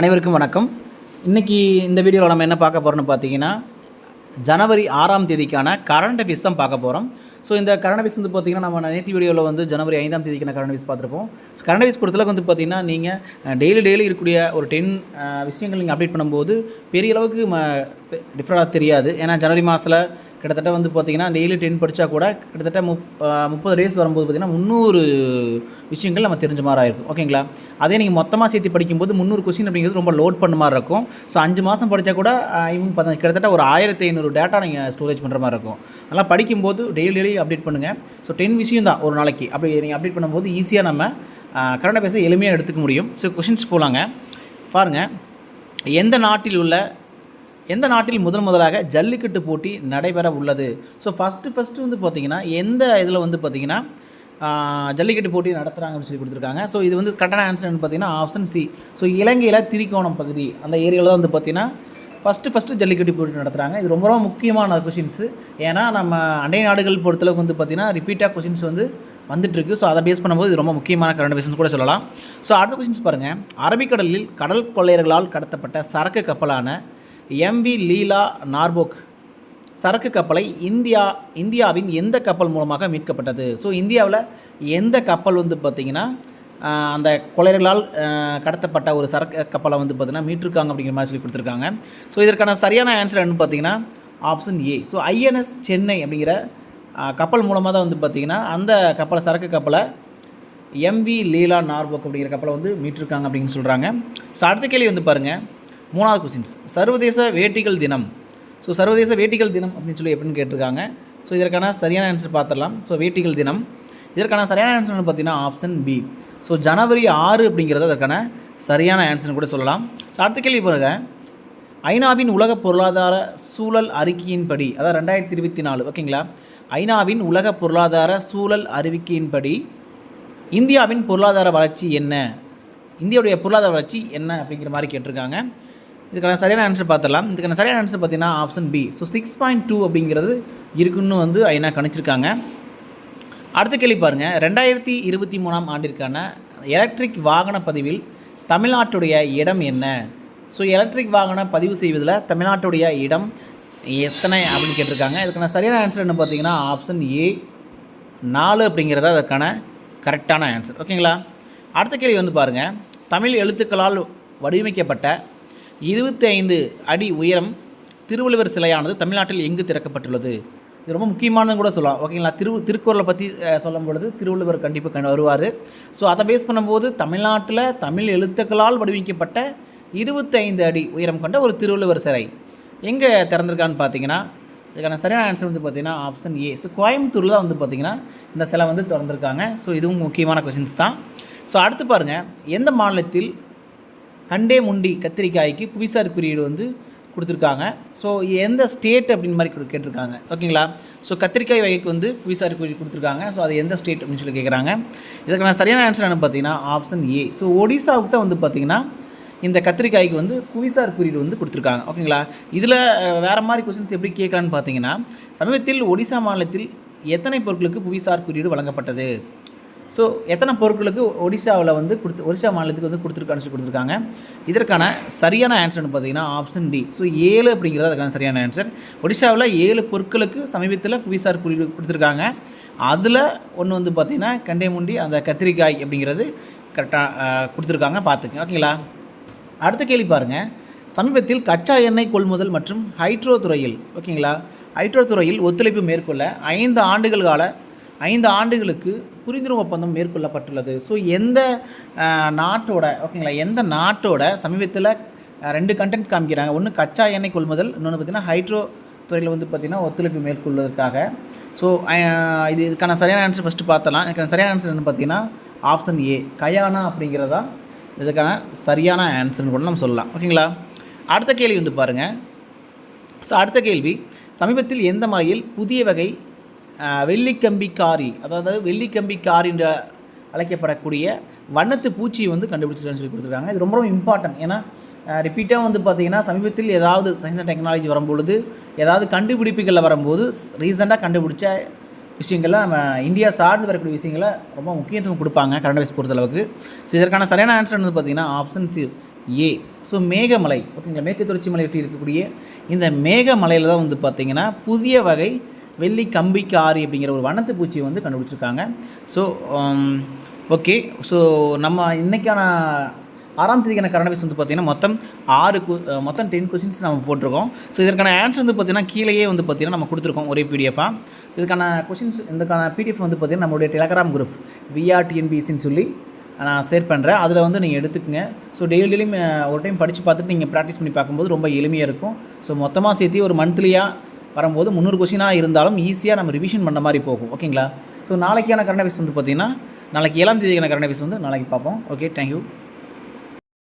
அனைவருக்கும் வணக்கம். இன்றைக்கி இந்த வீடியோவில் நம்ம என்ன பார்க்க போகிறோம்னு பார்த்தீங்கன்னா ஜனவரி ஆறாம் தேதிக்கான கரண்ட் அஃபீஸ் தான் பார்க்க போகிறோம் ஸோ இந்த கரண்ட் அஃபீஸ் வந்து பார்த்திங்கன்னா நம்ம நேற்று வீடியோவில் வந்து ஜனவரி ஐந்தாம் தேதிக்கான கரண்ட் அஃபீஸ் பார்த்துருப்போம். ஸோ கரண்ட் அஃபீஸ் பொறுத்தளவுக்கு வந்து பார்த்திங்கன்னா நீங்கள் டெய்லி டெய்லி இருக்கக்கூடிய ஒரு டென் விஷயங்கள் நீங்கள் அப்டேட் பண்ணும்போது பெரிய அளவுக்கு ம டிஃப்ரெண்டாக தெரியாது. ஏன்னா ஜனவரி மாதத்தில் கிட்டத்தட்ட வந்து பார்த்திங்கன்னா டெய்லி டென் படித்தா கூட கிட்டத்தட்ட முப் முப்பது டேஸ் வரும்போது பார்த்திங்கன்னா முந்நூறு விஷயங்கள் நம்ம தெரிஞ்ச மாதிரி இருக்கும் ஓகேங்களா அதே நீங்கள் மொத்தமாக சேர்த்து படிக்கும்போது முந்நூறு கொஸ்டின் அப்படிங்கிறது ரொம்ப லோட் பண்ண மாதிரி இருக்கும். ஸோ அஞ்சு மாதம் படித்தா கூட இவங்க பார்த்தா கிட்டத்தட்ட ஒரு ஆயிரத்தி ஐநூறு டேட்டா நீங்கள் ஸ்டோரேஜ் பண்ணுற மாதிரி இருக்கும். அதெல்லாம் படிக்கும்போது டெய்லி டெய்லி அப்டேட் பண்ணுங்கள் ஸோ டென் விஷயம் தான் ஒரு நாளைக்கு. அப்படி நீங்கள் அப்டேட் பண்ணும்போது ஈஸியாக நம்ம கரண்ட் பேச எளிமையாக எடுத்துக்க முடியும். ஸோ கொஷின்ஸ் போகலாங்க பாருங்கள் எந்த நாட்டில் உள்ள எந்த நாட்டில் முதன் முதலாக ஜல்லிக்கட்டு போட்டி நடைபெற உள்ளது? ஸோ ஃபஸ்ட்டு ஃபஸ்ட்டு வந்து பார்த்திங்கன்னா எந்த இதில் வந்து பார்த்திங்கன்னா ஜல்லிக்கட்டு போட்டி நடத்துகிறாங்கன்னு சொல்லி கொடுத்துருக்காங்க. ஸோ இது வந்து கரெக்டான ஆன்சர் பார்த்தீங்கன்னா ஆப்ஷன் சி ஸோ இலங்கையில் திரிகோணம் பகுதி அந்த ஏரியாவில் தான் வந்து பார்த்திங்கன்னா ஃபஸ்ட்டு ஃபஸ்ட்டு ஜல்லிக்கட்டு போட்டி நடத்துகிறாங்க இது ரொம்ப ரொம்ப முக்கியமான கொஷின்ஸு ஏன்னா நம்ம அண்டை நாடுகள் பொறுத்தளவுக்கு வந்து பார்த்திங்கன்னா ரிப்பீட்டாக கொஷின்ஸ் வந்து வந்துட்டுருக்கு. ஸோ அதை பேஸ் பண்ணும்போது இது ரொம்ப முக்கியமான கரண்ட் கொஷின்ஸ் கூட சொல்லலாம். ஸோ அடுத்த கொஷின்ஸ் பாருங்கள் அரபிக்கடலில் கடல் கொள்ளையர்களால் கடத்தப்பட்ட சரக்கு கப்பலான எம்வி லீலா நார்போக் சரக்கு கப்பலை இந்தியா இந்தியாவின் எந்த கப்பல் மூலமாக மீட்கப்பட்டது? ஸோ இந்தியாவில் எந்த கப்பல் வந்து பார்த்திங்கன்னா அந்த கொலைகளால் கடத்தப்பட்ட ஒரு சரக்கு கப்பலை வந்து பார்த்திங்கன்னா மீட்டிருக்காங்க அப்படிங்கிற மாதிரி சொல்லி கொடுத்துருக்காங்க. ஸோ இதற்கான சரியான ஆன்சர் என்னன்னு பார்த்தீங்கன்னா option A so INS Chennai அப்படிங்கிற கப்பல் மூலமாக தான் வந்து பார்த்திங்கன்னா அந்த கப்பலை சரக்கு கப்பலை எம்வி லீலா நார்போக் அப்படிங்கிற கப்பலை வந்து மீட்டிருக்காங்க அப்படின்னு சொல்கிறாங்க ஸோ அடுத்த கேள்வி வந்து பாருங்கள் மூணாவது கொஸ்டின்ஸ் சர்வதேச வேட்டிகள் தினம். ஸோ சர்வதேச வேட்டிகள் தினம் அப்படின்னு சொல்லி எப்படின்னு கேட்டிருக்காங்க. ஸோ இதற்கான சரியான ஆன்சர் பார்த்துடலாம். ஸோ வேட்டிகள் தினம். இதற்கான சரியான ஆன்சர்னு பார்த்தீங்கன்னா ஆப்ஷன் பி ஸோ ஜனவரி ஆறு அப்படிங்கிறது அதற்கான சரியான ஆன்சர்னு கூட சொல்லலாம். ஸோ அடுத்த கேள்வி பாருங்க. ஐநாவின் உலக பொருளாதார சூழல் அறிக்கையின்படி அதாவது ரெண்டாயிரத்தி இருபத்தி நாலு ஓகேங்களா ஐநாவின் உலக பொருளாதார சூழல் அறிவிக்கையின்படி இந்தியாவின் பொருளாதார வளர்ச்சி என்ன? இந்தியாவுடைய பொருளாதார வளர்ச்சி என்ன அப்படிங்கிற மாதிரி கேட்டிருக்காங்க. இதுக்கான சரியான ஆன்சர் பார்த்துடலாம். இதுக்கான சரியான ஆன்சர் பார்த்தீங்கன்னா option B so six point two அப்படிங்கிறது இருக்குன்னு வந்து ஐநா கணிச்சிருக்காங்க. அடுத்த கேள்வி பாருங்கள் ரெண்டாயிரத்தி இருபத்தி மூணாம் ஆண்டிற்கான எலக்ட்ரிக் வாகன பதிவில் தமிழ்நாட்டுடைய இடம் என்ன? ஸோ எலக்ட்ரிக் வாகன பதிவு செய்வதில் தமிழ்நாட்டுடைய இடம் எத்தனை அப்படின்னு கேட்டிருக்காங்க. இதுக்கான சரியான ஆன்சர் என்ன பார்த்தீங்கன்னா ஆப்ஷன் ஏ நாலு அப்படிங்கிறது அதற்கான கரெக்டான ஆன்சர் ஓகேங்களா அடுத்த கேள்வி வந்து பாருங்கள் தமிழ் எழுத்துக்களால் வடிவமைக்கப்பட்ட இருபத்தி ஐந்து அடி உயரம் திருவள்ளுவர் சிலையானது தமிழ்நாட்டில் எங்கு திறக்கப்பட்டுள்ளது? இது ரொம்ப முக்கியமானது கூட சொல்லலாம். ஓகேங்களா? திரு திருக்குறளை பற்றி சொல்லும் பொழுது திருவள்ளுவர் கண்டிப்பாக கண் வருவார். ஸோ அதை பேஸ் பண்ணும்போது தமிழ்நாட்டில் தமிழ் எழுத்துக்களால் வடிவமைக்கப்பட்ட இருபத்தைந்து அடி உயரம் கொண்ட ஒரு திருவள்ளுவர் சிலை எங்கே திறந்திருக்கான்னு பார்த்தீங்கன்னா இதுக்கான சரியான ஆன்சர் வந்து பார்த்திங்கன்னா ஆப்ஷன் ஏ ஸோ கோயம்புத்தூரில் தான் வந்து பார்த்திங்கன்னா இந்த சிலை வந்து திறந்திருக்காங்க. ஸோ இதுவும் முக்கியமான கொஷின்ஸ் தான். ஸோ அடுத்து பாருங்கள் எந்த மாநிலத்தில் கண்டே முண்டி கத்திரிக்காய்க்கு புவிசார் குறியீடு வந்து கொடுத்துருக்காங்க. ஸோ எந்த ஸ்டேட் அப்படின்னு மாதிரி கேட்டிருக்காங்க. ஓகேங்களா ஸோ கத்திரிக்காய் வகைக்கு வந்து புவிசார் குறியீடு கொடுத்துருக்காங்க. ஸோ அது எந்த ஸ்டேட் அப்படின்னு சொல்லி கேட்குறாங்க இதுக்கான சரியான ஆன்சர் என்ன பார்த்தீங்கன்னா ஆப்ஷன் ஏ ஸோ ஒடிசாவுக்கு தான் வந்து பார்த்தீங்கன்னா இந்த கத்திரிக்காய்க்கு வந்து புவிசார் குறியீடு வந்து கொடுத்துருக்காங்க. ஓகேங்களா இதில் வேறு மாதிரி கொஸ்டின்ஸ் எப்படி கேட்கலான்னு பார்த்தீங்கன்னா சமீபத்தில் ஒடிசா மாநிலத்தில் எத்தனை பொருட்களுக்கு புவிசார் குறியீடு வழங்கப்பட்டது? ஸோ எத்தனை பொருட்களுக்கு ஒடிசாவில் வந்து கொடுத்து ஒடிசா மாநிலத்துக்கு வந்து கொடுத்துருக்கான்னு சொல்லி கொடுத்துருக்காங்க? இதற்கான சரியான ஆன்சர்னு பார்த்தீங்கன்னா ஆப்ஷன் டி ஸோ ஏழு அப்படிங்கிறது அதுக்கான சரியான ஆன்சர் ஒடிசாவில் ஏழு பொருட்களுக்கு சமீபத்தில் புவிசார் குறியீடு கொடுத்துருக்காங்க. அதில் ஒன்று வந்து பார்த்திங்கன்னா கண்டேமுண்டி அந்த கத்திரிக்காய் அப்படிங்கிறது கரெக்டாக கொடுத்துருக்காங்க. பார்த்துங்க ஓகேங்களா? அடுத்த கேள்வி பாருங்கள் சமீபத்தில் கச்சா எண்ணெய் கொள்முதல் மற்றும் ஹைட்ரோ துறையில் ஓகேங்களா? ஹைட்ரோ துறையில் ஒத்துழைப்பு மேற்கொள்ள ஐந்து ஆண்டுகள் கால ஐந்து ஆண்டுகளுக்கு புரிந்துணர்வு ஒப்பந்தம் மேற்கொள்ளப்பட்டுள்ளது. ஸோ எந்த நாட்டோட ஓகேங்களா எந்த நாட்டோட சமீபத்தில் ரெண்டு கண்டென்ட் காமிக்கிறாங்க? ஒன்று கச்சா எண்ணெய் கொள்முதல் இன்னொன்று பார்த்தீங்கன்னா ஹைட்ரோ துறையில் வந்து பார்த்திங்கன்னா ஒத்துழைப்பு மேற்கொள்வதற்காக. ஸோ இது இதுக்கான சரியான ஆன்சர் ஃபஸ்ட்டு பார்த்தலாம் இதுக்கான சரியான ஆன்சர் என்னென்னு பார்த்தீங்கன்னா ஆப்ஷன் ஏ கயானா அப்படிங்கிறதா? இதுக்கான சரியான ஆன்சர்னு கூட நம்ம சொல்லலாம். ஓகேங்களா அடுத்த கேள்வி வந்து பாருங்கள் ஸோ அடுத்த கேள்வி சமீபத்தில் எந்த மலையில் புதிய வகை வெள்ளிக்கம்பிக்காரி வெள்ளிக்கம்பி காரி அதாவது வெள்ளிக்கம்பி காரி என்ற அழைக்கப்படக்கூடிய வண்ணத்து பூச்சியை வந்து கண்டுபிடிச்சிருக்கேன்னு சொல்லி கொடுத்துருக்காங்க. இது ரொம்ப ரொம்ப இம்பார்ட்டன்ட் ஏன்னா ரிப்பீட்டாக வந்து பார்த்திங்கன்னா சமீபத்தில் ஏதாவது சயின்ஸ் அண்ட் டெக்னாலஜி வரும்பொழுது ஏதாவது கண்டுபிடிப்புகளில் வரும்போது ரீசெண்டாக கண்டுபிடிச்ச விஷயங்களை நம்ம இந்தியா சார்ந்து வரக்கூடிய விஷயங்களை ரொம்ப முக்கியத்துவம் கொடுப்பாங்க கரண்ட் அஃபேர்ஸ் பொறுத்தளவுக்கு. ஸோ இதற்கான சரியான ஆன்சர் வந்து பார்த்திங்கன்னா option C A so Meghamalai ஓகேங்களா மேற்கு தொடர்ச்சி மலை ஒட்டி இருக்கக்கூடிய இந்த மேகமலையில் தான் வந்து பார்த்திங்கன்னா புதிய வகை வெள்ளி கம்பிக்காரி அப்படிங்கிற ஒரு வனத்து பூச்சியை வந்து கண்டுபிடிச்சிருக்காங்க. ஸோ ஓகே ஸோ நம்ம இன்றைக்கான ஆறாம் தேதிக்கான கரண்ட் வந்து பார்த்திங்கன்னா மொத்தம் ஆறு மொத்தம் டென் கொஸ்டின்ஸ் நம்ம போட்டிருக்கோம். ஸோ இதற்கான ஆன்சர் வந்து பார்த்திங்கன்னா கீழேயே வந்து பார்த்திங்கன்னா நம்ம கொடுத்துருக்கோம் ஒரே பிடிஎஃபாக இதுக்கான கொஷின்ஸ் இதுக்கான பிடிஎஃப் வந்து பார்த்திங்கன்னா நம்மளுடைய டெலகிராம் குரூப் விஆர்டிஎன்பிசின்னு சொல்லி நான் ஷேர் பண்ணுறேன் அதில் வந்து நீங்கள் எடுத்துக்கங்க. ஸோ டெய்லி டெய்லியும் ஒரு டைம் படித்து பார்த்துட்டு நீங்கள் ப்ராக்டிஸ் பண்ணி பார்க்கும்போது ரொம்ப எளிமையாக இருக்கும். ஸோ மொத்தமாக சேர்த்து ஒரு மந்த்லியாக வரும்போது முந்நூறு கொஷினாக இருந்தாலும் ஈஸியாக நம்ம ரிவிஷன் பண்ண மாதிரி போகும். ஓகேங்களா ஸோ நாளைக்கான கரண்ட் அஃபேர்ஸ் வந்து பார்த்திங்கன்னா நாளைக்கு ஏழாம் தேதிக்கான கரண்ட் அஃபேர்ஸ் வந்து நாளைக்கு பார்ப்போம். Okay thank you